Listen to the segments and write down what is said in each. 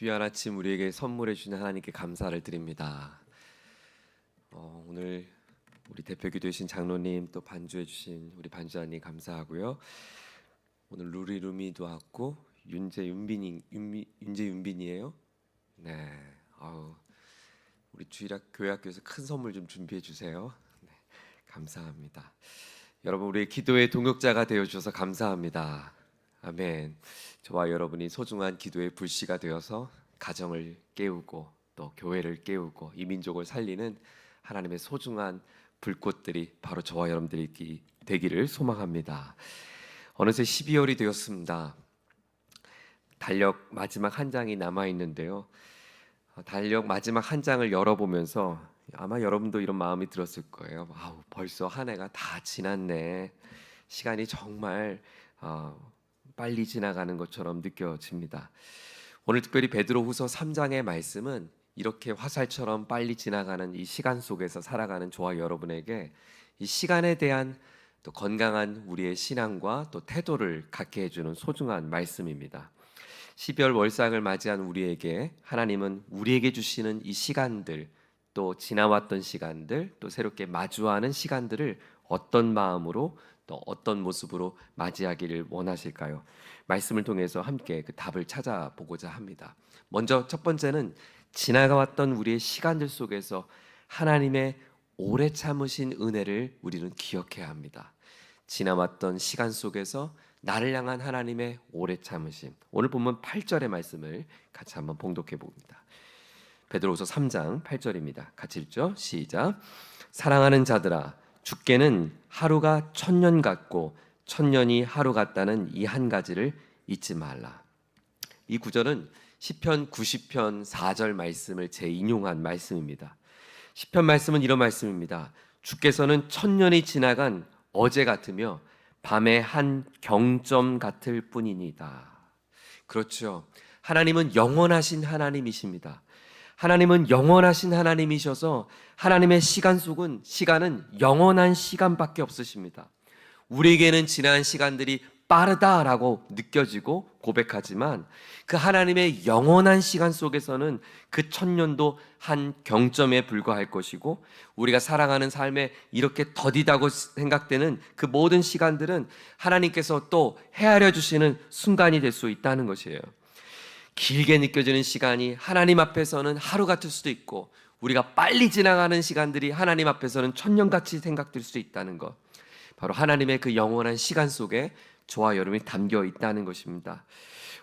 귀한 아침 우리에게 선물해 주신 하나님께 감사를 드립니다. 어, 오늘 우리 대표 기도이신 장로님 또 반주해 주신 우리 반주자님 감사하고요. 오늘 루리 루미도 왔고 윤재 윤빈이 윤미, 윤재 윤빈이에요. 네, 아우 우리 주일학 교회 학교에서 큰 선물 좀 준비해 주세요. 네, 감사합니다. 여러분 우리의 기도의 동역자가 되어 주셔서 감사합니다. 아멘. 저와 여러분이 소중한 기도의 불씨가 되어서 가정을 깨우고 또 교회를 깨우고 이 민족을 살리는 하나님의 소중한 불꽃들이 바로 저와 여러분들이 되기를 소망합니다. 어느새 12월이 되었습니다. 달력 마지막 한 장이 남아 있는데요. 어, 달력 마지막 한 장을 열어보면서 아마 여러분도 이런 마음이 들었을 거예요. 아우 벌써 한 해가 다 지났네. 시간이 정말 어, 빨리 지나가는 것처럼 느껴집니다. 오늘 특별히 베드로후서 3장의 말씀은 이렇게 화살처럼 빨리 지나가는 이 시간 속에서 살아가는 저와 여러분에게 이 시간에 대한 또 건강한 우리의 신앙과 또 태도를 갖게 해주는 소중한 말씀입니다. 12월 월상을 맞이한 우리에게 하나님은 우리에게 주시는 이 시간들 또 지나왔던 시간들 또 새롭게 마주하는 시간들을 어떤 마음으로 또 어떤 모습으로 맞이하기를 원하실까요? 말씀을 통해서 함께 그 답을 찾아보고자 합니다. 먼저 첫 번째는 지나가왔던 우리의 시간들 속에서 하나님의 오래 참으신 은혜를 우리는 기억해야 합니다. 지나왔던 시간 속에서 나를 향한 하나님의 오래 참으심. 오늘 본문 8절의 말씀을 같이 한번 봉독해 봅니다. 베드로후서 3장 8절입니다. 같이 읽죠. 시작. 사랑하는 자들아 죽게는 하루가 천년 같고 천년이 하루 같다는 이 한 가지를 잊지 말라. 이 구절은 시편 90편 4절 말씀을 재인용한 말씀입니다. 시편 말씀은 이런 말씀입니다. 주께서는 천년이 지나간 어제 같으며 밤의 한 경점 같을 뿐이니다. 그렇죠. 하나님은 영원하신 하나님이십니다. 하나님은 영원하신 하나님이셔서 하나님의 시간 속은 시간은 영원한 시간밖에 없으십니다. 우리에게는 지난 시간들이 빠르다라고 느껴지고 고백하지만 그 하나님의 영원한 시간 속에서는 그 천년도 한 경점에 불과할 것이고 우리가 살아가는 삶에 이렇게 더디다고 생각되는 그 모든 시간들은 하나님께서 또 헤아려 주시는 순간이 될 수 있다는 것이에요. 길게 느껴지는 시간이 하나님 앞에서는 하루 같을 수도 있고 우리가 빨리 지나가는 시간들이 하나님 앞에서는 천년같이 생각될 수도 있다는 것. 바로 하나님의 그 영원한 시간 속에 저와 여러분이 담겨 있다는 것입니다.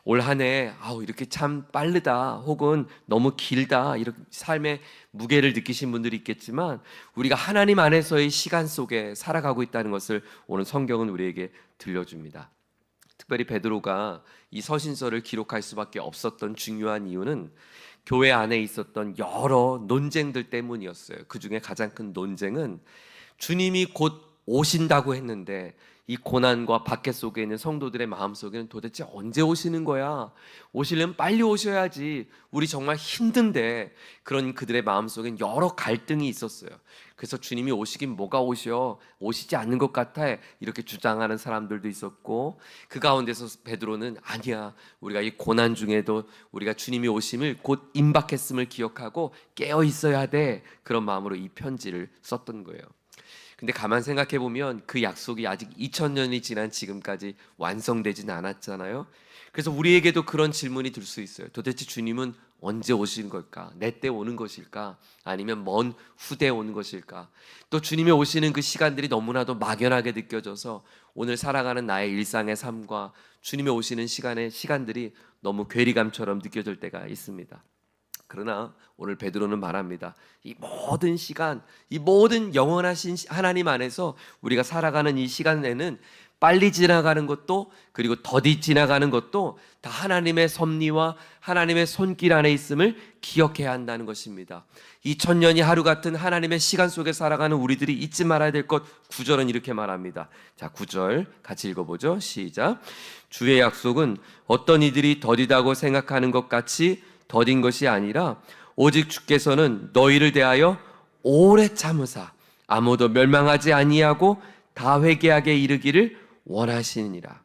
올 한해 아우 이렇게 참 빠르다 혹은 너무 길다 이렇게 삶의 무게를 느끼신 분들이 있겠지만 우리가 하나님 안에서의 시간 속에 살아가고 있다는 것을 오늘 성경은 우리에게 들려줍니다. 특별히 베드로가 이 서신서를 기록할 수밖에 없었던 중요한 이유는 교회 안에 있었던 여러 논쟁들 때문이었어요. 그 중에 가장 큰 논쟁은 주님이 곧 오신다고 했는데 이 고난과 박해 속에 있는 성도들의 마음 속에는 도대체 언제 오시는 거야? 오시려면 빨리 오셔야지. 우리 정말 힘든데 그런 그들의 마음 속엔 여러 갈등이 있었어요. 그래서 주님이 오시긴 뭐가 오셔? 오시지 않는 것 같아. 이렇게 주장하는 사람들도 있었고 그 가운데서 베드로는 아니야. 우리가 이 고난 중에도 우리가 주님이 오심을 곧 임박했음을 기억하고 깨어 있어야 돼. 그런 마음으로 이 편지를 썼던 거예요. 근데 가만 생각해 보면 그 약속이 아직 2000년이 지난 지금까지 완성되지는 않았잖아요. 그래서 우리에게도 그런 질문이 들 수 있어요. 도대체 주님은 언제 오신 걸까? 내 때 오는 것일까? 아니면 먼 후대에 오는 것일까? 또 주님이 오시는 그 시간들이 너무나도 막연하게 느껴져서 오늘 살아가는 나의 일상의 삶과 주님이 오시는 시간의 시간들이 너무 괴리감처럼 느껴질 때가 있습니다. 그러나 오늘 베드로는 말합니다. 이 모든 시간, 이 모든 영원하신 하나님 안에서 우리가 살아가는 이 시간에는 빨리 지나가는 것도 그리고 더디 지나가는 것도 다 하나님의 섭리와 하나님의 손길 안에 있음을 기억해야 한다는 것입니다. 이 천년이 하루 같은 하나님의 시간 속에 살아가는 우리들이 잊지 말아야 될것 구절은 이렇게 말합니다. 자, 구절 같이 읽어 보죠. 시작. 주의 약속은 어떤 이들이 더디다고 생각하는 것 같이 더딘 것이 아니라 오직 주께서는 너희를 대하여 오래 참으사 아무도 멸망하지 아니하고 다 회개하게 이르기를 원하시니라.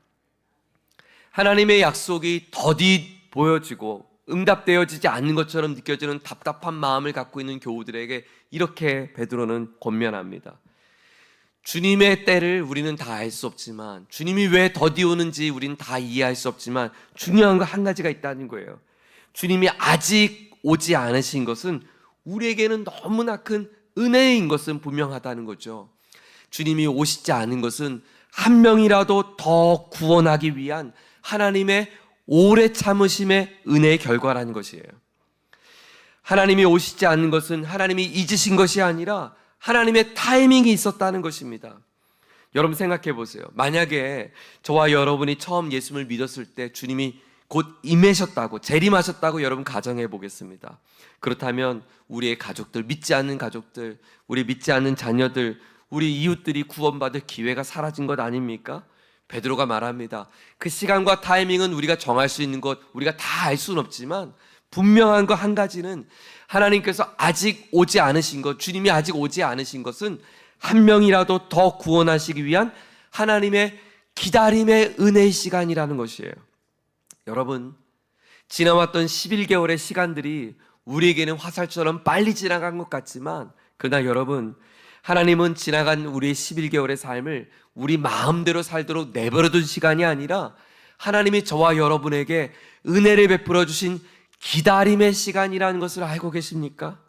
하나님의 약속이 더디 보여지고 응답되어지지 않는 것처럼 느껴지는 답답한 마음을 갖고 있는 교우들에게 이렇게 베드로는 권면합니다. 주님의 때를 우리는 다 알 수 없지만 주님이 왜 더디 오는지 우리는 다 이해할 수 없지만 중요한 거 한 가지가 있다는 거예요. 주님이 아직 오지 않으신 것은 우리에게는 너무나 큰 은혜인 것은 분명하다는 거죠. 주님이 오시지 않은 것은 한 명이라도 더 구원하기 위한 하나님의 오래 참으심의 은혜의 결과라는 것이에요. 하나님이 오시지 않는 것은 하나님이 잊으신 것이 아니라 하나님의 타이밍이 있었다는 것입니다. 여러분 생각해 보세요. 만약에 저와 여러분이 처음 예수를 믿었을 때 주님이 곧 임하셨다고 재림하셨다고 여러분 가정해 보겠습니다. 그렇다면 우리의 가족들 믿지 않는 가족들, 우리 믿지 않는 자녀들, 우리 이웃들이 구원받을 기회가 사라진 것 아닙니까? 베드로가 말합니다. 그 시간과 타이밍은 우리가 정할 수 있는 것 우리가 다 알 수는 없지만 분명한 거 한 가지는 하나님께서 아직 오지 않으신 것, 주님이 아직 오지 않으신 것은 한 명이라도 더 구원하시기 위한 하나님의 기다림의 은혜의 시간이라는 것이에요. 여러분, 지나왔던 11개월의 시간들이 우리에게는 화살처럼 빨리 지나간 것 같지만, 그러나 여러분, 하나님은 지나간 우리의 11개월의 삶을 우리 마음대로 살도록 내버려둔 시간이 아니라 하나님이 저와 여러분에게 은혜를 베풀어 주신 기다림의 시간이라는 것을 알고 계십니까?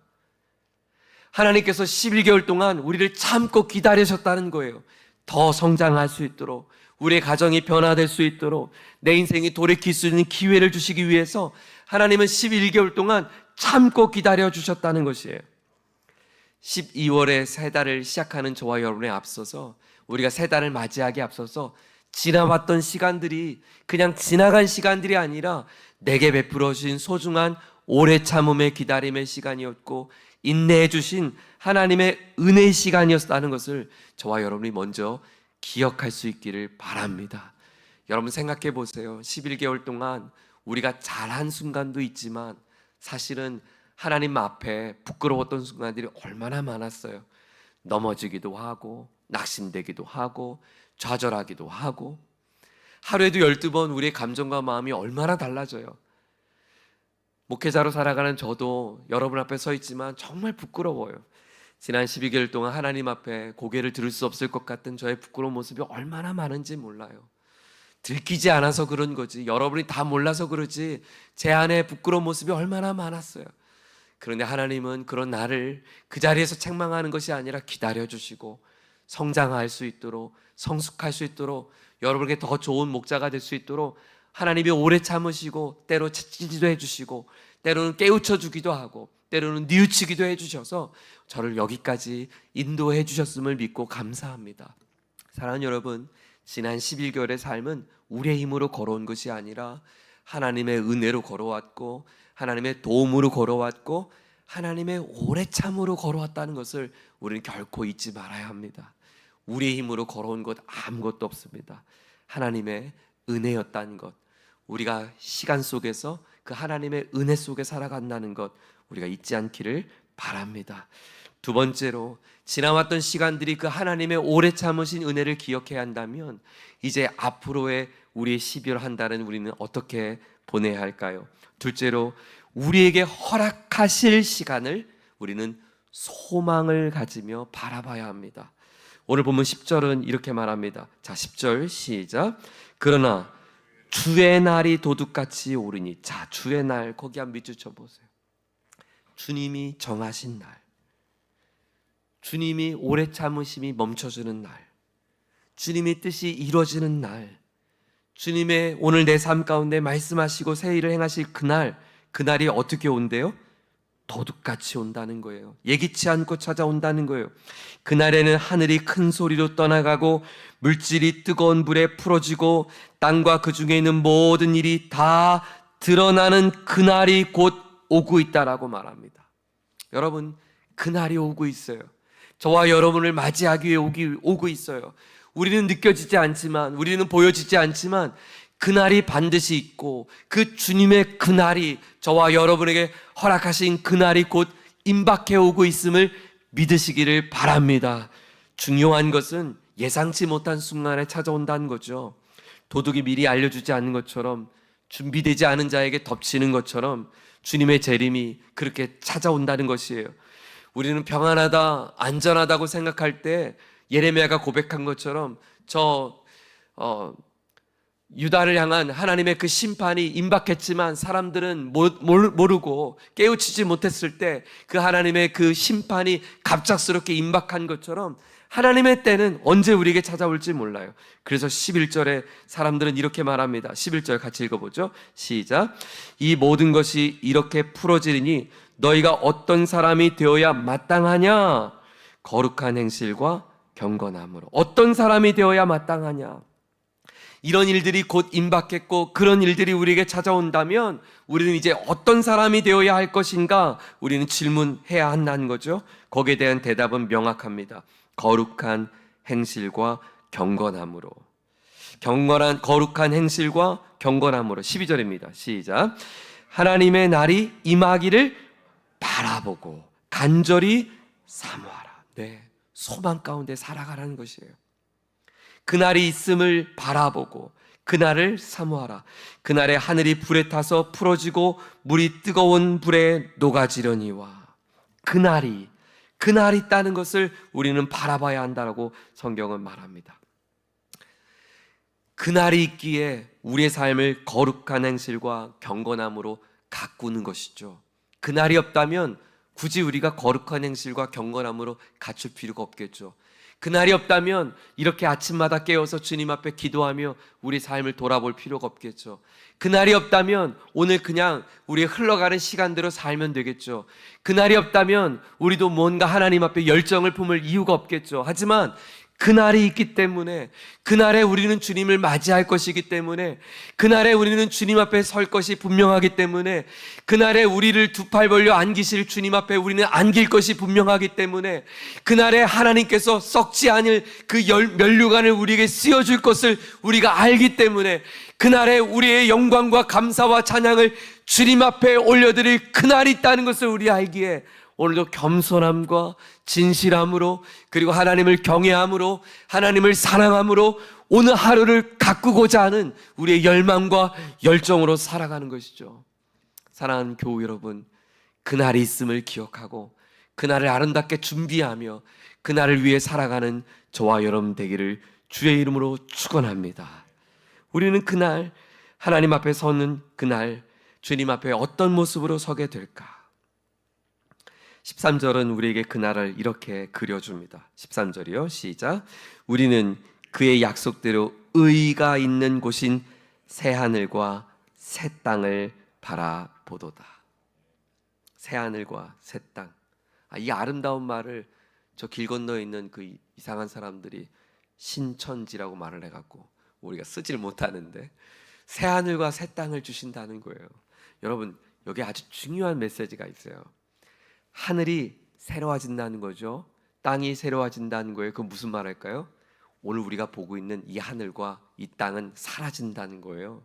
하나님께서 11개월 동안 우리를 참고 기다리셨다는 거예요. 더 성장할 수 있도록, 우리의 가정이 변화될 수 있도록, 내 인생이 돌이킬 수 있는 기회를 주시기 위해서 하나님은 11개월 동안 참고 기다려 주셨다는 것이에요. 12월에 새 달을 시작하는 저와 여러분에 앞서서 우리가 새 달을 맞이하기 앞서서 지나왔던 시간들이 그냥 지나간 시간들이 아니라 내게 베풀어 주신 소중한 오래 참음의 기다림의 시간이었고 인내해 주신 하나님의 은혜의 시간이었다는 것을 저와 여러분이 먼저 기억할 수 있기를 바랍니다. 여러분 생각해 보세요. 11개월 동안 우리가 잘한 순간도 있지만 사실은 하나님 앞에 부끄러웠던 순간들이 얼마나 많았어요. 넘어지기도 하고 낙심되기도 하고 좌절하기도 하고 하루에도 12번 우리의 감정과 마음이 얼마나 달라져요. 목회자로 살아가는 저도 여러분 앞에 서 있지만 정말 부끄러워요. 지난 12개월 동안 하나님 앞에 고개를 들을 수 없을 것 같은 저의 부끄러운 모습이 얼마나 많은지 몰라요. 들키지 않아서 그런 거지. 여러분이 다 몰라서 그러지. 제 안에 부끄러운 모습이 얼마나 많았어요. 그런데 하나님은 그런 나를 그 자리에서 책망하는 것이 아니라 기다려 주시고 성장할 수 있도록 성숙할 수 있도록 여러분에게 더 좋은 목자가 될 수 있도록 하나님이 오래 참으시고 때로 채찍질도 해주시고 때로는 깨우쳐 주기도 하고 때로는 뉘우치기도 해주셔서 저를 여기까지 인도해 주셨음을 믿고 감사합니다. 사랑하는 여러분, 지난 11개월의 삶은 우리의 힘으로 걸어온 것이 아니라 하나님의 은혜로 걸어왔고 하나님의 도움으로 걸어왔고 하나님의 오래 참으로 걸어왔다는 것을 우리는 결코 잊지 말아야 합니다. 우리의 힘으로 걸어온 것 아무것도 없습니다. 하나님의 은혜였다는 것. 우리가 시간 속에서 그 하나님의 은혜 속에 살아간다는 것 우리가 잊지 않기를 바랍니다. 두 번째로 지나왔던 시간들이 그 하나님의 오래 참으신 은혜를 기억해야 한다면 이제 앞으로의 우리의 12월 한 달은 우리는 어떻게 보내야 할까요? 둘째로 우리에게 허락하실 시간을 우리는 소망을 가지며 바라봐야 합니다. 오늘 보면 10절은 이렇게 말합니다. 자, 10절 시작. 그러나 주의 날이 도둑같이 오르니 자, 주의 날 거기 한 밑줄 쳐 보세요. 주님이 정하신 날. 주님이 오래 참으심이 멈춰주는 날. 주님의 뜻이 이루어지는 날. 주님의 오늘 내 삶 가운데 말씀하시고 새 일을 행하실 그날, 그날이 어떻게 온대요? 도둑같이 온다는 거예요. 예기치 않고 찾아온다는 거예요. 그날에는 하늘이 큰 소리로 떠나가고 물질이 뜨거운 불에 풀어지고 땅과 그 중에 있는 모든 일이 다 드러나는 그날이 곧 오고 있다라고 말합니다. 여러분, 그날이 오고 있어요. 저와 여러분을 맞이하기 위해 오기, 오고 있어요. 우리는 느껴지지 않지만, 우리는 보여지지 않지만, 그날이 반드시 있고, 그 주님의 그날이 저와 여러분에게 허락하신 그날이 곧 임박해 오고 있음을 믿으시기를 바랍니다. 중요한 것은 예상치 못한 순간에 찾아온다는 거죠. 도둑이 미리 알려주지 않는 것처럼 준비되지 않은 자에게 덮치는 것처럼 주님의 재림이 그렇게 찾아온다는 것이에요. 우리는 평안하다, 안전하다고 생각할 때 예레미야가 고백한 것처럼 저 어, 유다를 향한 하나님의 그 심판이 임박했지만 사람들은 모르고 깨우치지 못했을 때 그 하나님의 그 심판이 갑작스럽게 임박한 것처럼 하나님의 때는 언제 우리에게 찾아올지 몰라요. 그래서 11절에 사람들은 이렇게 말합니다. 11절 같이 읽어보죠. 시작. 이 모든 것이 이렇게 풀어지리니 너희가 어떤 사람이 되어야 마땅하냐? 거룩한 행실과 경건함으로. 어떤 사람이 되어야 마땅하냐? 이런 일들이 곧 임박했고 그런 일들이 우리에게 찾아온다면 우리는 이제 어떤 사람이 되어야 할 것인가 우리는 질문해야 한다는 거죠. 거기에 대한 대답은 명확합니다. 거룩한 행실과 경건함으로. 경건한 거룩한 행실과 경건함으로 12절입니다. 시작. 하나님의 날이 임하기를 바라보고 간절히 사모하라. 네. 소망 가운데 살아가라는 것이에요. 그날이 있음을 바라보고 그날을 사모하라. 그날에 하늘이 불에 타서 풀어지고 물이 뜨거운 불에 녹아지려니와 그날이 그날이 있다는 것을 우리는 바라봐야 한다라고 성경은 말합니다. 그날이 있기에 우리의 삶을 거룩한 행실과 경건함으로 가꾸는 것이죠. 그날이 없다면 굳이 우리가 거룩한 행실과 경건함으로 갖출 필요가 없겠죠. 그날이 없다면 이렇게 아침마다 깨어서 주님 앞에 기도하며 우리 삶을 돌아볼 필요가 없겠죠. 그날이 없다면 오늘 그냥 우리 흘러가는 시간대로 살면 되겠죠. 그날이 없다면 우리도 뭔가 하나님 앞에 열정을 품을 이유가 없겠죠. 하지만 그날이 있기 때문에 그날에 우리는 주님을 맞이할 것이기 때문에 그날에 우리는 주님 앞에 설 것이 분명하기 때문에 그날에 우리를 두 팔 벌려 안기실 주님 앞에 우리는 안길 것이 분명하기 때문에 그날에 하나님께서 썩지 않을 그 열- 면류관을 우리에게 씌워 줄 것을 우리가 알기 때문에 그날에 우리의 영광과 감사와 찬양을 주님 앞에 올려드릴 그날이 있다는 것을 우리 알기에 오늘도 겸손함과 진실함으로 그리고 하나님을 경외함으로 하나님을 사랑함으로 오늘 하루를 가꾸고자 하는 우리의 열망과 열정으로 살아가는 것이죠. 사랑하는 교우 여러분, 그날이 있음을 기억하고 그날을 아름답게 준비하며 그날을 위해 살아가는 저와 여러분 되기를 주의 이름으로 축원합니다. 우리는 그날 하나님 앞에 서는 그날 주님 앞에 어떤 모습으로 서게 될까? 13절은 우리에게 그날을 이렇게 그려줍니다. 13절이요. 시작. 우리는 그의 약속대로 의가 있는 곳인 새 하늘과 새 땅을 바라보도다. 새 하늘과 새 땅. 아, 이 아름다운 말을 저 길 건너에 있는 그 이상한 사람들이 신천지라고 말을 해갖고 우리가 쓰질 못하는데 새 하늘과 새 땅을 주신다는 거예요. 여러분 여기 아주 중요한 메시지가 있어요. 하늘이 새로워진다는 거죠. 땅이 새로워진다는 거예요. 그건 무슨 말일까요? 오늘 우리가 보고 있는 이 하늘과 이 땅은 사라진다는 거예요.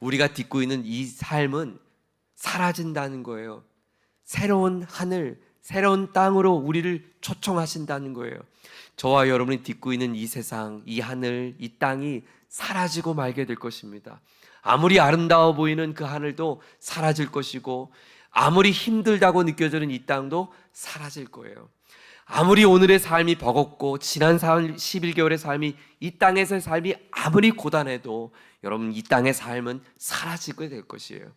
우리가 딛고 있는 이 삶은 사라진다는 거예요. 새로운 하늘, 새로운 땅으로 우리를 초청하신다는 거예요. 저와 여러분이 딛고 있는 이 세상, 이 하늘, 이 땅이 사라지고 말게 될 것입니다. 아무리 아름다워 보이는 그 하늘도 사라질 것이고, 아무리 힘들다고 느껴지는 이 땅도 사라질 거예요. 아무리 오늘의 삶이 버겁고 지난 11개월의 삶이 이 땅에서의 삶이 아무리 고단해도 여러분 이 땅의 삶은 사라지게 될 것이에요.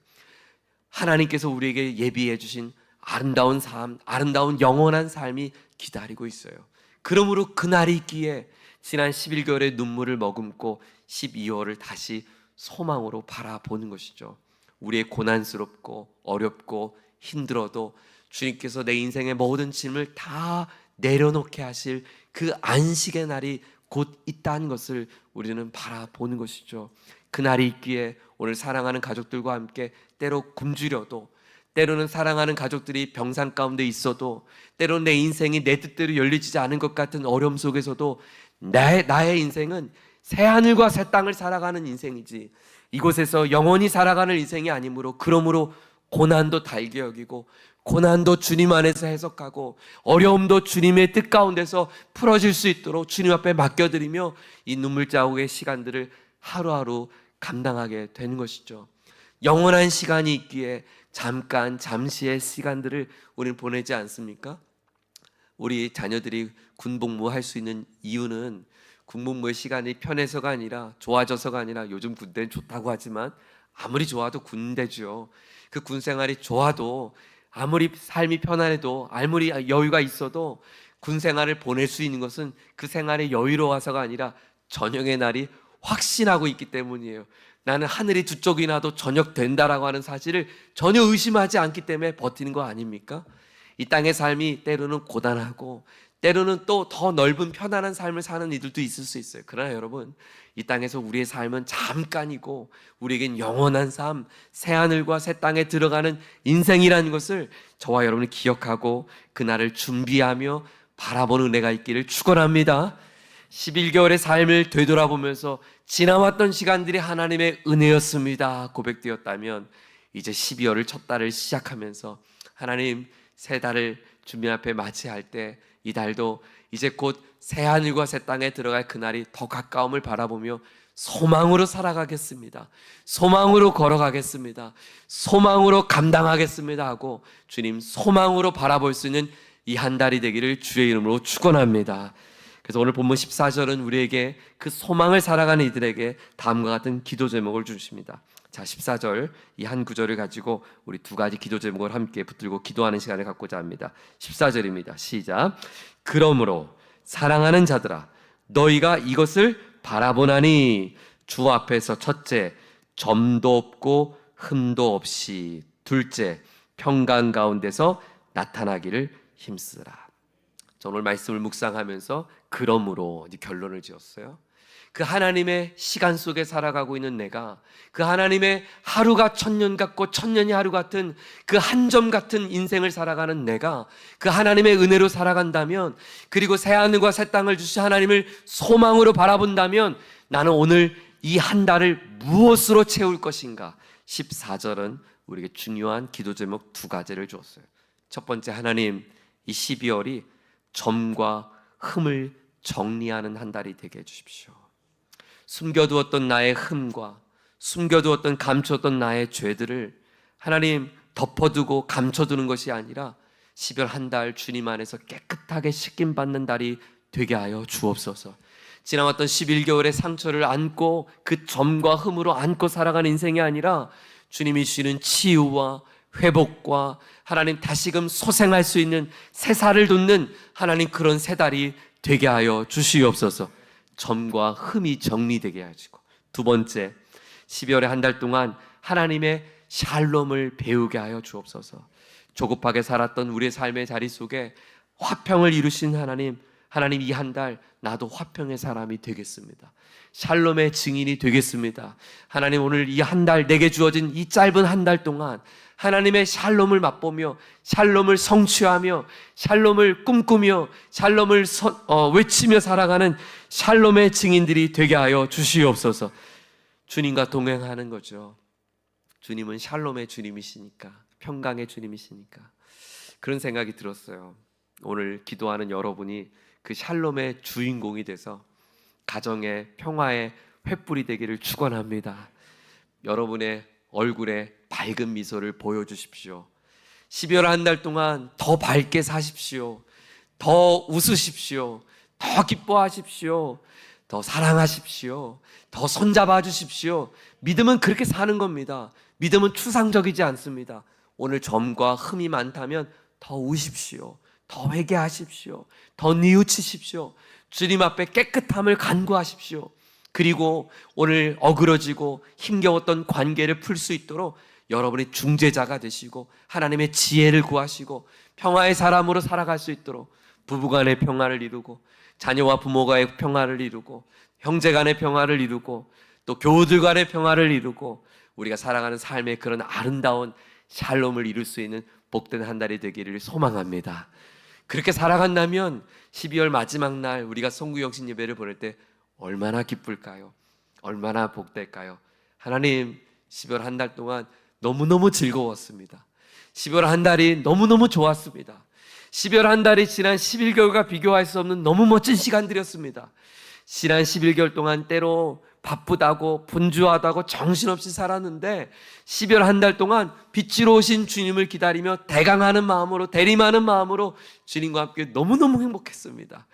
하나님께서 우리에게 예비해 주신 아름다운 삶, 아름다운 영원한 삶이 기다리고 있어요. 그러므로 그날이 있기에 지난 11개월의 눈물을 머금고 12월을 다시 소망으로 바라보는 것이죠. 우리의 고난스럽고 어렵고 힘들어도 주님께서 내 인생의 모든 짐을 다 내려놓게 하실 그 안식의 날이 곧 있다는 것을 우리는 바라보는 것이죠. 그 날이 있기에 오늘 사랑하는 가족들과 함께 때로 굶주려도 때로는 사랑하는 가족들이 병상 가운데 있어도 때로는 내 인생이 내 뜻대로 열리지 않은 것 같은 어려움 속에서도 나의, 나의 인생은 새 하늘과 새 땅을 살아가는 인생이지 이곳에서 영원히 살아가는 인생이 아니므로 그러므로 고난도 달게 여기고 고난도 주님 안에서 해석하고 어려움도 주님의 뜻 가운데서 풀어질 수 있도록 주님 앞에 맡겨드리며 이 눈물 자국의 시간들을 하루하루 감당하게 되는 것이죠. 영원한 시간이 있기에 잠깐 잠시의 시간들을 우리는 보내지 않습니까? 우리 자녀들이 군복무 할 수 있는 이유는 군복무의 시간이 편해서가 아니라 좋아져서가 아니라 요즘 군대는 좋다고 하지만 아무리 좋아도 군대죠. 그 군 생활이 좋아도 아무리 삶이 편안해도 아무리 여유가 있어도 군 생활을 보낼 수 있는 것은 그 생활이 여유로워서가 아니라 저녁의 날이 확신하고 있기 때문이에요. 나는 하늘이 두 쪽이 나도 저녁 된다라고 하는 사실을 전혀 의심하지 않기 때문에 버티는 거 아닙니까? 이 땅의 삶이 때로는 고단하고 때로는 또 더 넓은 편안한 삶을 사는 이들도 있을 수 있어요. 그러나 여러분, 이 땅에서 우리의 삶은 잠깐이고 우리에겐 영원한 삶, 새 하늘과 새 땅에 들어가는 인생이라는 것을 저와 여러분이 기억하고 그날을 준비하며 바라보는 은혜가 있기를 축원합니다. 11개월의 삶을 되돌아보면서 지나왔던 시간들이 하나님의 은혜였습니다. 고백되었다면 이제 12월을 첫 달을 시작하면서 하나님 새 달을 주님 앞에 맞이할 때 이 달도 이제 곧 새 하늘과 새 땅에 들어갈 그날이 더 가까움을 바라보며 소망으로 살아가겠습니다. 소망으로 걸어가겠습니다. 소망으로 감당하겠습니다 하고 주님 소망으로 바라볼 수 있는 이 한 달이 되기를 주의 이름으로 축원합니다. 그래서 오늘 본문 14절은 우리에게 그 소망을 살아가는 이들에게 다음과 같은 기도 제목을 주십니다. 자, 14절 이 한 구절을 가지고 우리 두 가지 기도 제목을 함께 붙들고 기도하는 시간을 갖고자 합니다. 14절입니다. 시작. 그러므로 사랑하는 자들아 너희가 이것을 바라보나니 주 앞에서 첫째 점도 없고 흠도 없이 둘째 평강 가운데서 나타나기를 힘쓰라. 저 오늘 말씀을 묵상하면서 그러므로 결론을 지었어요. 그 하나님의 시간 속에 살아가고 있는 내가 그 하나님의 하루가 천년 같고 천년이 하루 같은 그 한 점 같은 인생을 살아가는 내가 그 하나님의 은혜로 살아간다면 그리고 새 하늘과 새 땅을 주신 하나님을 소망으로 바라본다면 나는 오늘 이 한 달을 무엇으로 채울 것인가 14절은 우리에게 중요한 기도 제목 두 가지를 주었어요. 첫 번째 하나님 이 12월이 점과 흠을 정리하는 한 달이 되게 해 주십시오. 숨겨두었던 나의 흠과 숨겨두었던 감춰뒀던 나의 죄들을 하나님 덮어두고 감춰두는 것이 아니라 12월 한달 주님 안에서 깨끗하게 씻김 받는 달이 되게 하여 주옵소서. 지나왔던 11개월의 상처를 안고 그 점과 흠으로 안고 살아가는 인생이 아니라 주님이 주시는 치유와 회복과 하나님 다시금 소생할 수 있는 새 살을 돋는 하나님 그런 새 달이 되게 하여 주시옵소서. 점과 흠이 정리되게 하시고 두 번째 12월의 한달 동안 하나님의 샬롬을 배우게 하여 주옵소서. 조급하게 살았던 우리의 삶의 자리 속에 화평을 이루신 하나님, 하나님 이 한 달 나도 화평의 사람이 되겠습니다. 샬롬의 증인이 되겠습니다. 하나님 오늘 이 한 달 내게 주어진 이 짧은 한 달 동안 하나님의 샬롬을 맛보며 샬롬을 성취하며 샬롬을 꿈꾸며 샬롬을 서- 어, 외치며 살아가는 샬롬의 증인들이 되게 하여 주시옵소서. 주님과 동행하는 거죠. 주님은 샬롬의 주님이시니까 평강의 주님이시니까 그런 생각이 들었어요. 오늘 기도하는 여러분이 그 샬롬의 주인공이 돼서 가정의 평화의 횃불이 되기를 축원합니다. 여러분의 얼굴에 밝은 미소를 보여주십시오. 12월 한 달 동안 더 밝게 사십시오. 더 웃으십시오. 더 기뻐하십시오. 더 사랑하십시오. 더 손잡아 주십시오. 믿음은 그렇게 사는 겁니다. 믿음은 추상적이지 않습니다. 오늘 점과 흠이 많다면 더 우십시오. 더 회개하십시오. 더 뉘우치십시오. 주님 앞에 깨끗함을 간구하십시오. 그리고 오늘 어그러지고 힘겨웠던 관계를 풀 수 있도록 여러분이 중재자가 되시고 하나님의 지혜를 구하시고 평화의 사람으로 살아갈 수 있도록 부부간의 평화를 이루고 자녀와 부모가의 평화를 이루고 형제간의 평화를 이루고 또 교우들 간의 평화를 이루고 우리가 살아가는 삶의 그런 아름다운 샬롬을 이룰 수 있는 복된 한 달이 되기를 소망합니다. 그렇게 살아간다면 12월 마지막 날 우리가 송구영신 예배를 보낼 때 얼마나 기쁠까요? 얼마나 복될까요? 하나님 12월 한 달 동안 너무너무 즐거웠습니다. 12월 한 달이 너무너무 좋았습니다. 12월 한 달이 지난 11개월과 비교할 수 없는 너무 멋진 시간들이었습니다. 지난 11개월 동안 때로 바쁘다고 분주하다고 정신없이 살았는데 12월 한 달 동안 빛으로 오신 주님을 기다리며 대강하는 마음으로 대림하는 마음으로 주님과 함께 너무너무 행복했습니다.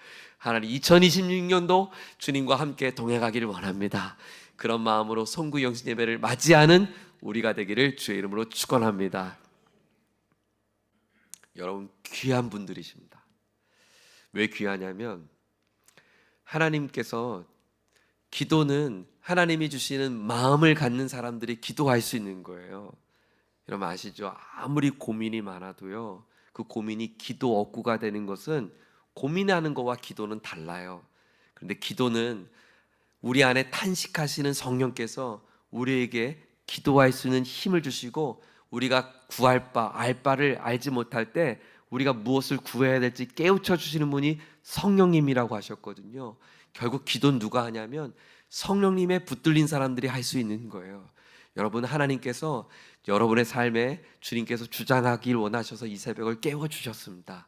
하나님 2026년도 주님과 함께 동행하기를 원합니다. 그런 마음으로 송구 영신 예배를 맞이하는 우리가 되기를 주의 이름으로 축원합니다. 여러분 귀한 분들이십니다. 왜 귀하냐면 하나님께서 기도는 하나님이 주시는 마음을 갖는 사람들이 기도할 수 있는 거예요. 여러분 아시죠? 아무리 고민이 많아도요. 그 고민이 기도 억구가 되는 것은 고민하는 것과 기도는 달라요. 그런데 기도는 우리 안에 탄식하시는 성령께서 우리에게 기도할 수 있는 힘을 주시고 우리가 구할 바, 알 바를 알지 못할 때 우리가 무엇을 구해야 될지 깨우쳐 주시는 분이 성령님이라고 하셨거든요. 결국 기도는 누가 하냐면 성령님의 붙들린 사람들이 할 수 있는 거예요. 여러분 하나님께서 여러분의 삶에 주님께서 주장하길 원하셔서 이 새벽을 깨워 주셨습니다.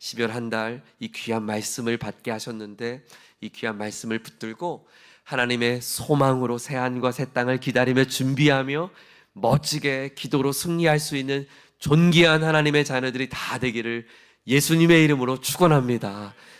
12월 한 달 이 귀한 말씀을 받게 하셨는데 이 귀한 말씀을 붙들고 하나님의 소망으로 새 하늘과 새 땅을 기다리며 준비하며 멋지게 기도로 승리할 수 있는 존귀한 하나님의 자녀들이 다 되기를 예수님의 이름으로 축원합니다.